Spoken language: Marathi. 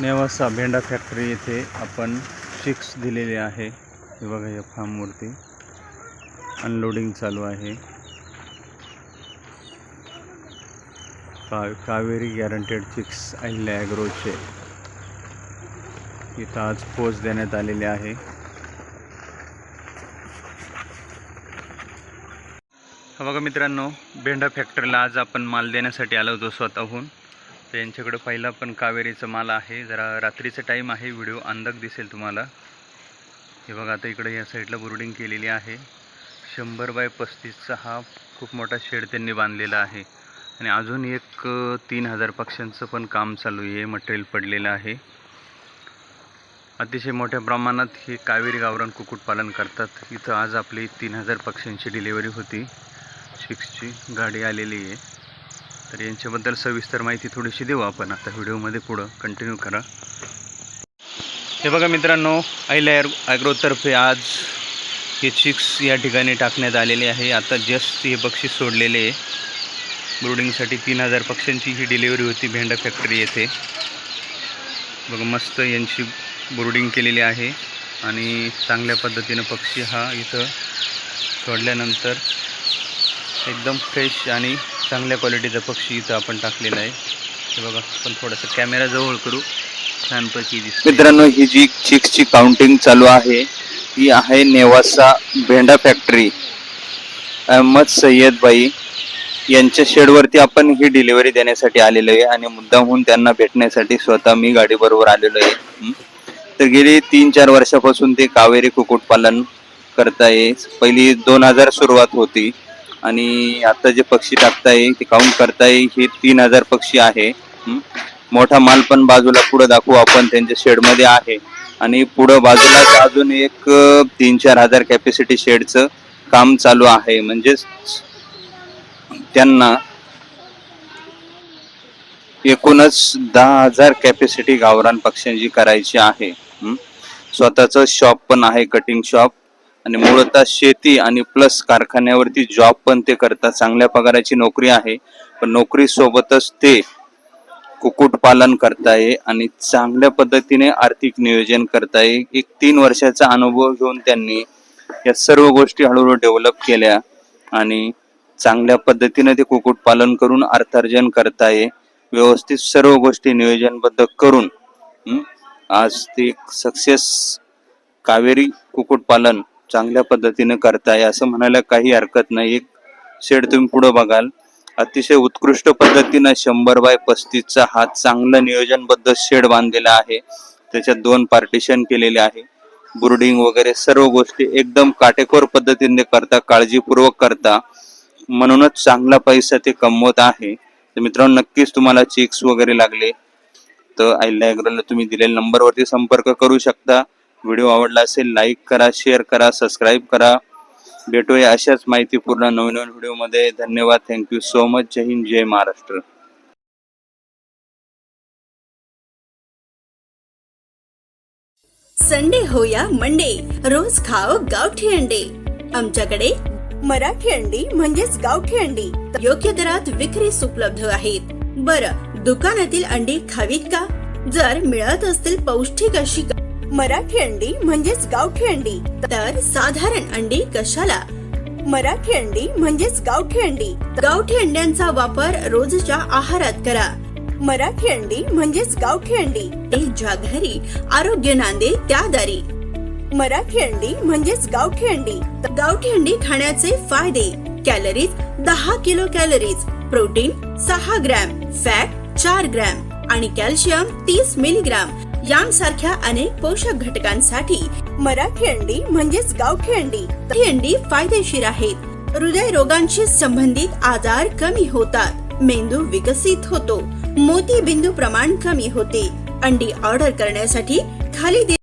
नेवासा भेंडा फॅक्टरी येथे आपण शिक्स दिलेले आहे. हे बघा या फार्मवरती अनलोडिंग चालू आहे. का कावेरी गॅरंटेड चिक्स अहिल्या ॲग्रोचे इथं आज पोच देण्यात आलेले आहे. बघा मित्रांनो भेंडा फॅक्टरीला आज आपण माल देण्यासाठी आलो होतो स्वतःहून. त्यांच्याकडं पहिला पण कावेरीचा माल आहे. जरा रात्रीचा टाईम आहे. व्हिडिओ अंदाज दिसेल तुम्हाला. हे बघा आता इकडे या साईडला बोर्डिंग केलेली आहे. शंभर बाय पस्तीसचा हा खूप मोठा शेड त्यांनी बांधलेला आहे. आणि अजून एक तीन हजार पक्ष्यांचं पण काम चालू आहे. मटेरियल पडलेलं आहे. अतिशय मोठ्या प्रमाणात हे कावेरी गावरान कुक्कुटपालन करतात. इथं आज आपली तीन हजार पक्ष्यांची डिलिव्हरी होती. सिक्सची गाडी आलेली आहे. तर यांच्याबद्दल सविस्तर माहिती थोडीशी देऊ आपण. आता व्हिडिओमध्ये पुढं कंटिन्यू करा. हे बघा मित्रांनो आयला ॲग्रोतर्फे आज हे चिक्स या ठिकाणी टाकण्यात आलेले आहे. आता जस्ट हे बक्षीस सोडलेले आहे. ब्रुडिंगसाठी तीन हजार पक्ष्यांची ही डिलिव्हरी होती भेंडा फॅक्टरी येथे. बघा मस्त यांची ब्रुडिंग केलेली आहे. आणि चांगल्या पद्धतीनं पक्षी हा इथं सोडल्यानंतर एकदम फ्रेश आणि चांगल्या क्वालिटीचा पक्षी इथं आपण टाकलेला आहे. हे बघा आपण थोडंसं कॅमेरा जवळ करू. छानपैकी दिसतो मित्रांनो ही जी चिक्सची काउंटिंग चालू आहे ही आहे नेवासा भेंडा फॅक्टरी अहमद सय्यद बाई यांच्या शेडवरती आपण ही डिलिव्हरी देण्यासाठी आलेलो आहे आणि मुद्दामहून त्यांना भेटण्यासाठी स्वतः मी गाडीबरोबर आलेलो आहे. तर गेली तीन चार वर्षापासून ते कावेरी कुक्कुटपालन करताय पहिली दोन हजार सुरुवात होती. आणि आता जे पक्षी टाकताय ते काउंट करताय हे तीन हजार पक्षी आहे. मोठा माल पण बाजूला पुढे दाखवू आपण त्यांच्या शेडमध्ये आहे. आणि पुढं बाजूलाच अजून एक तीन चार हजार कॅपॅसिटी शेडचं काम चालू आहे. म्हणजेच त्यांना एकूणच दहा हजार कॅपॅसिटी गावरान पक्ष्यांची करायची आहे. स्वतःच स्वतःचं शॉप पण आहे कटिंग शॉप आणि मूळतः शेती आणि प्लस कारखान्यावरती जॉब पण ते करतात. चांगल्या पगाराची नोकरी आहे पण नोकरी सोबतच ते कुक्कुटपालन करताय आणि चांगल्या पद्धतीने आर्थिक नियोजन करताय. एक तीन वर्षाचा अनुभव घेऊन त्यांनी या सर्व गोष्टी हळूहळू डेव्हलप केल्या आणि चांगल्या पद्धतीने ते कुक्कुटपालन करून अर्थार्जन करताय. व्यवस्थित सर्व गोष्टी नियोजनबद्ध करून आज ते सक्सेस कावेरी कुक्कुटपालन चांगल्या पद्धतीने करताय असं म्हणायला काही हरकत नाही. एक शेड तुम्ही पुढे बघाल. अतिशय उत्कृष्ट पद्धतीनं शंभर बाय पस्तीसचा हा चांगलं नियोजनबद्ध शेड बांधलेला आहे. त्याच्यात दोन पार्टिशन केलेले आहे. बुर्डिंग वगैरे सर्व गोष्टी एकदम काटेकोर पद्धतीने करता काळजीपूर्वक करता. म्हणूनच चांगला पैसा ते कमवत आहे. तर मित्रांनो नक्कीच तुम्हाला चेक्स वगैरे लागले. तर आयला तुम्ही दिलेल्या नंबरवरती संपर्क करू शकता. व्हिडिओ आवडला असेल लाईक करा शेअर करा सबस्क्राईब करा. भेटूया अशाच माहितीपूर्ण नवीन नवीन व्हिडिओमध्ये. धन्यवाद. थँक्यू सो मच जय हिंद जय महाराष्ट्र. संडे हो या मंडे. रोज खाओ गावठी अंडे. आमच्याकडे मराठी अंडी म्हणजेच गावठी अंडी. योग्य दरात विक्रीस उपलब्ध आहेत. बर दुकानातील अंडी खावीत का? जर मिळत असतील पौष्टिक अशी का- मराठी अंडी म्हणजेच गावठी अंडी. तर साधारण अंडी कशाला? मराठी अंडी म्हणजेच गावठी अंडी. गावठी अंड्यांचा वापर रोजच्या आहारात करा. मराठी अंडी म्हणजेच गावठी अंडी. ज्या घरी आरोग्य नांदे त्या दारी. मराठी अंडी म्हणजेच गावठी अंडी. गावठी अंडी खाण्याचे फायदे. कॅलरीज दहा किलो कॅलरीज. प्रोटीन सहा ग्रॅम. फॅट चार ग्रॅम. आणि कॅल्शियम तीस मिलीग्राम. यांसारख्या अनेक पोषक घटकांसाठी मराठी अंडी म्हणजेच गावठी अंडी. ही अंडी फायदेशीर आहेत. हृदय रोगांशी संबंधित आजार कमी होतात. मेंदू विकसित होतो. मोती बिंदू प्रमाण कमी होते. अंडी ऑर्डर करण्यासाठी खाली दे